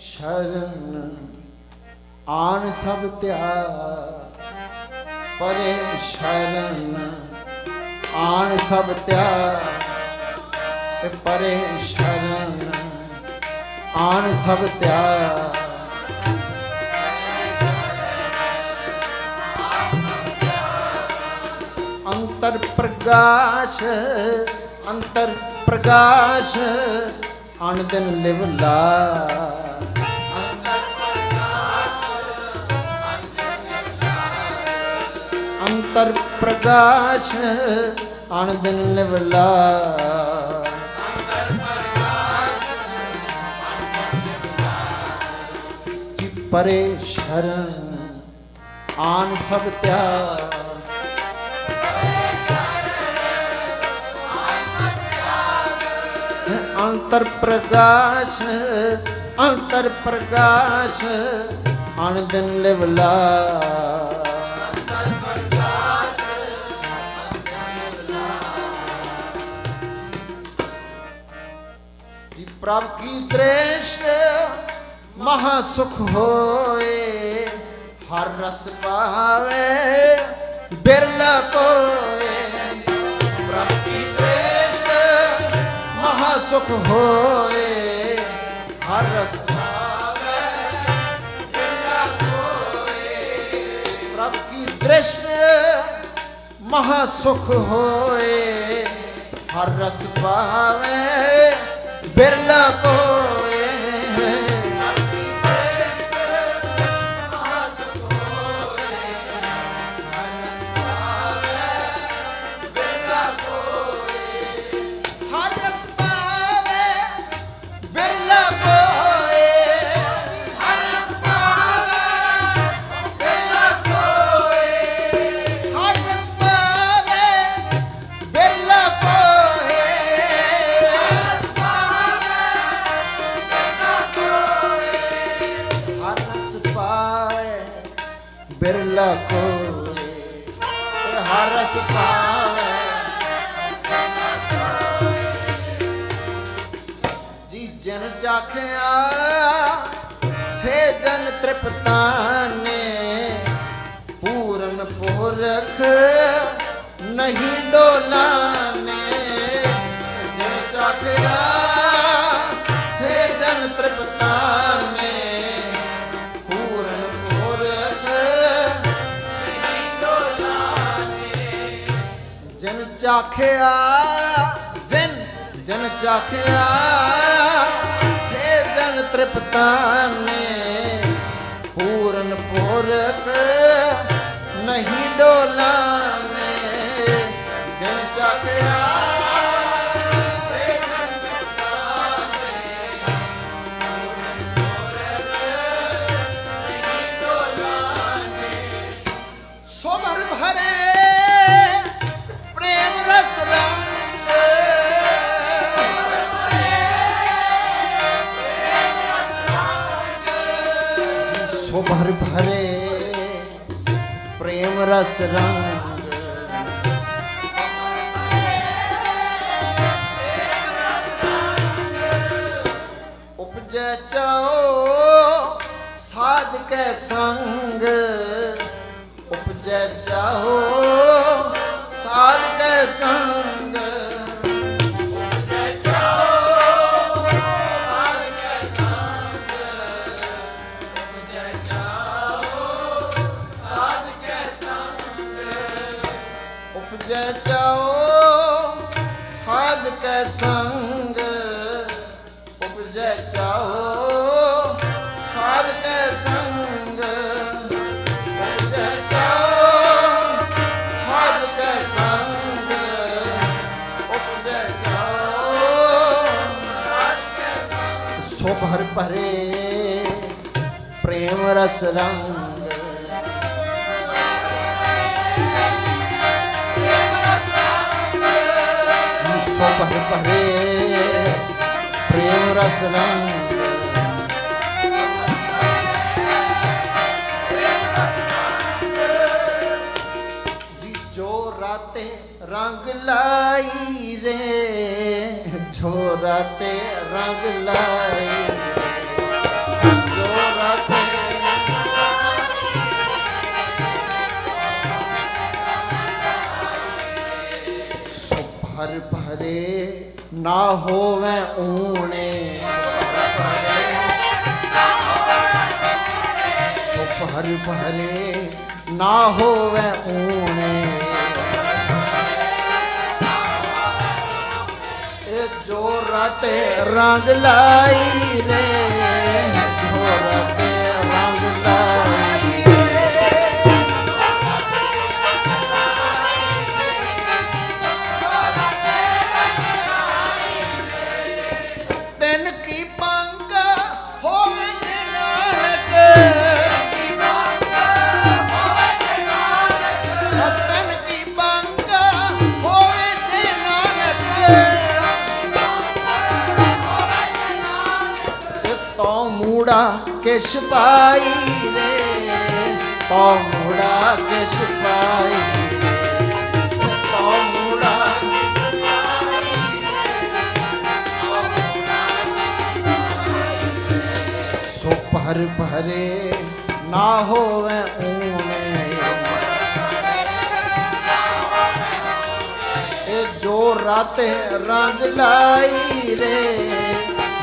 ਸ਼ਰਨ ਆਣ ਸਭ ਤਿਆਗ, ਪਰੇ ਸ਼ਰਨ ਆਣ ਸਭ ਤਿਆਗ, ਤੇ ਪਰੇ ਸ਼ਰਨ ਆਣ ਸਭ ਧਿਆ ਅੰਤਰ ਪ੍ਰਕਾਸ਼ ਅੰਤਰ ਪ੍ਰਕਾਸ਼ ਅਨ ਦਿਨ ਲਿਵਲਾ ਅੰਤਰ ਪ੍ਰਕਾਸ਼ ਅਨ ਦਿਨ ਲਿਵਲਾ ਪਰੇ ਸ਼ਰਨ ਆਨ ਸਭ ਤਿਆਗ। ਅੰਤਰ ਪ੍ਰਕਾਸ਼ ਅੰਤਰ ਪ੍ਰਕਾਸ਼ ਅਣ ਦਿਨ ਲਿਵਲਾ ਪ੍ਰਭ ਕੀ ਦ੍ਰਿਸ਼ ਮਹਾ ਸੁਖ ਹੋਏ, ਹਰ ਰਸ ਪਾਵੇ, ਬਿਰਲਾ ਕੋਏ। ਪ੍ਰਭ ਕੀ ਦ੍ਰਿਸ਼ ਮਹਾ ਸੁਖ ਹੋਏ, ਹਰ ਰਸ ਪਾਵੇ, ਬਿਰਲਾ ਕੋਏ। ਪ੍ਰਭ ਕੀ ਦ੍ਰਿਸ਼ ਮਹਾ ਸੁਖ ਹੋਏ, ਹਰ ਰਸ ਪਾਵੇ ਬਿਰਲਾ ਕੋਏ ਹਰ ਆਖਿਆ ਸੇਜਨ ਸੇ ਜਨ ਤ੍ਰਿਪਤਾਨੇ, ਪੂਰਨ ਪੁਰਖ ਨਹੀਂ ਡੋਲਾਨੇ। ਜਨ ਚਾਖਿਆ, ਸੇ ਜਨ ਤ੍ਰਿਪਤਾਨੇ, ਪੂਰਨ ਪੁਰਖ ਨਹੀਂ ਡੋਲਾਨੇ। ਜਨ ਚਾਖਿਆ, ਜਨ ਜਨ ਚਾਖਿਆ ਜਨ ਤ੍ਰਿਪਤਾਨੇ ਪੂਰਨ ਪੁਰਖ ਨਹੀਂ ਡੋਲਾਨੇ ਜਨ ਚਾਖਿਆ ਸੇ ਭਰ ਭਰੇ ਪ੍ਰੇਮ ਰਸ ਰੰਗ। ਉਪਜੈ ਚਾਓ ਸਾਧ ਕੈ ਸੰਗ। ਉਪਜੈ ਚਾਹੋ ਸਾਧ ਕੈ ਸੰਗ। ਉਪਜੈ ਚਾਹੋ ਸਾਧ ਕੈ ਸੰਗ ਉਪਜੈ ਚਾਹੋ ਸਾਧ ਕੈ ਸੰਗ ਉਪਜੈ ਚਾਹੋ ਸਾਧ ਕੈ ਸੰਗ ਉਪਜੈ ਚਾਹੋ ਸਾਧ ਕੈ ਸੰਗ ਸੋ ਭਰ ਭਰੇ, ਪ੍ਰੇਮ ਰਸ ਰੰਗ ਸੋ ਭਰ ਭਰੇ ਪ੍ਰੇਮ ਰਸ ਰੰਗ ਜੋ ਰਾਤੇ ਰੰਗ ਲਾਈ ਰੇ ਜੋ ਰਾਤੇ ਰੰਗ ਲਾਈ ਭਰ ਭਰੇ ਨਾ ਹੋਵੇ ਊਣੇ। ਸੋ ਭਰ ਭਰੇ ਨਾ ਹੋਵੇ ਊਣੇ। ਇਹ ਜੋ ਰਾਤੇ ਰੰਗ ਲਾਈ ਰੇ। ਤੋ ਕਿਛ ਪਾਈ ਰੇ ਤੋ ਕਿਛ ਪਾਈ ਭਰ ਭਰੇ ਨਾ ਹੋਵੇ ਊਣੇ ਇਹ ਜੋ ਰਾਤੇ ਰੰਗ ਲਾਈ ਰੇ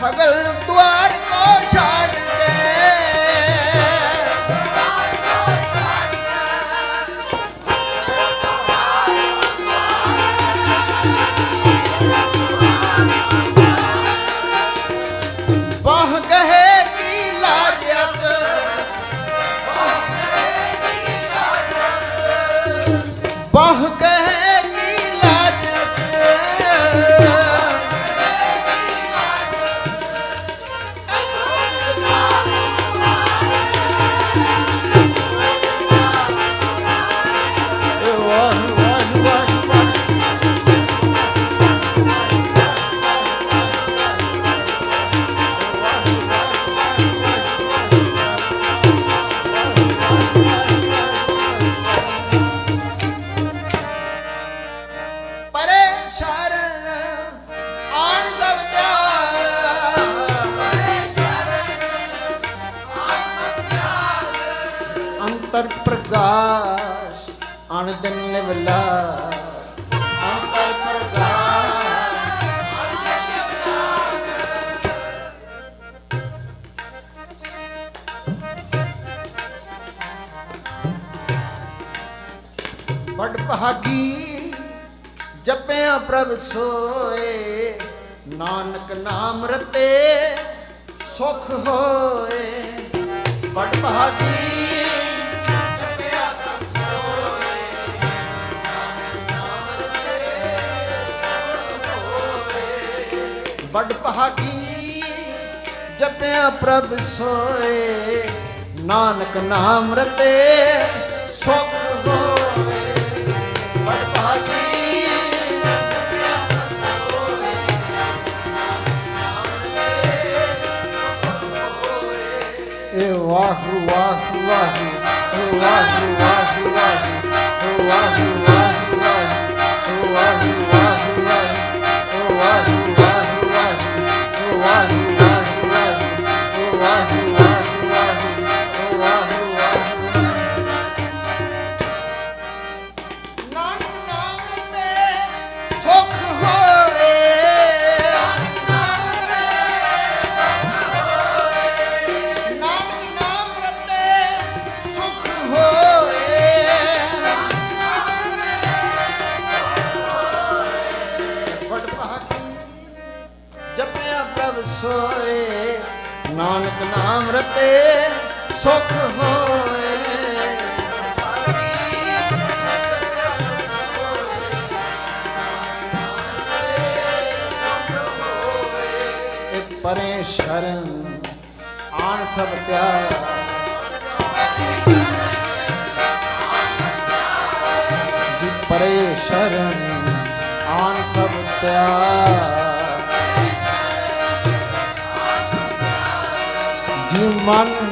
ਸਗਲ ਦੁਆਰ ਕੋ ਛਾੜ ਕੇ ਬਾਹ ਕਹੇ ਕੀ ਲਾਜਤ ਬਾਹ ਕਹੇ ਅੰਤਰ ਪ੍ਰਗਾਸ਼ ਅਣ ਦਿਨ ਨਿਵਲਾ। ਅੰਤਰ ਪ੍ਰਗਾਸ਼ ਬੜ ਭਾਗੀ, ਜਪਿਆ ਪ੍ਰਭ ਸੋਏ, ਨਾਨਕ ਨਾਮ ਰਤੇ ਸੁਖ ਹੋਏ। ਬੜ ਭਾਗੀ ਬੜ ਭਾਗੀ ਜਪਿਆ ਪ੍ਰਭ ਸੋਏ। ਨਾਨਕ ਨਾਮ ਰਤੇ ਸੁਖ ਹੋਏ ਬੜ ਭਾਗੀ ਏ ਵਾਹਿਗੁਰੂ ਵਾਹਿਗੁਰੂ ਵਾਹਿਗੁਰੂ। ਵਾਹਿਗੁਰੂ ਵਾਹਿਗੁਰੂ ਵਾਹਿਗੁਰੂ। ਵਾਹਿਗੁਰੂ ਵਾਹਿਗੁਰੂ ਵਾਹਿਗੁਰੂ ਸੋਏ, ਨਾਨਕ ਨਾਮ ਰਤੇ ਸੁਖ ਹੋਏ। ਇਹ ਪਰੇ ਸ਼ਰਨ ਆਣ ਸਭ ਤਿਆਰ ਜੀ ਪਰੇ ਸ਼ਰਨ, ਆਨ ਸਭ ਤਿਆਰ ਜੀ ਮਨ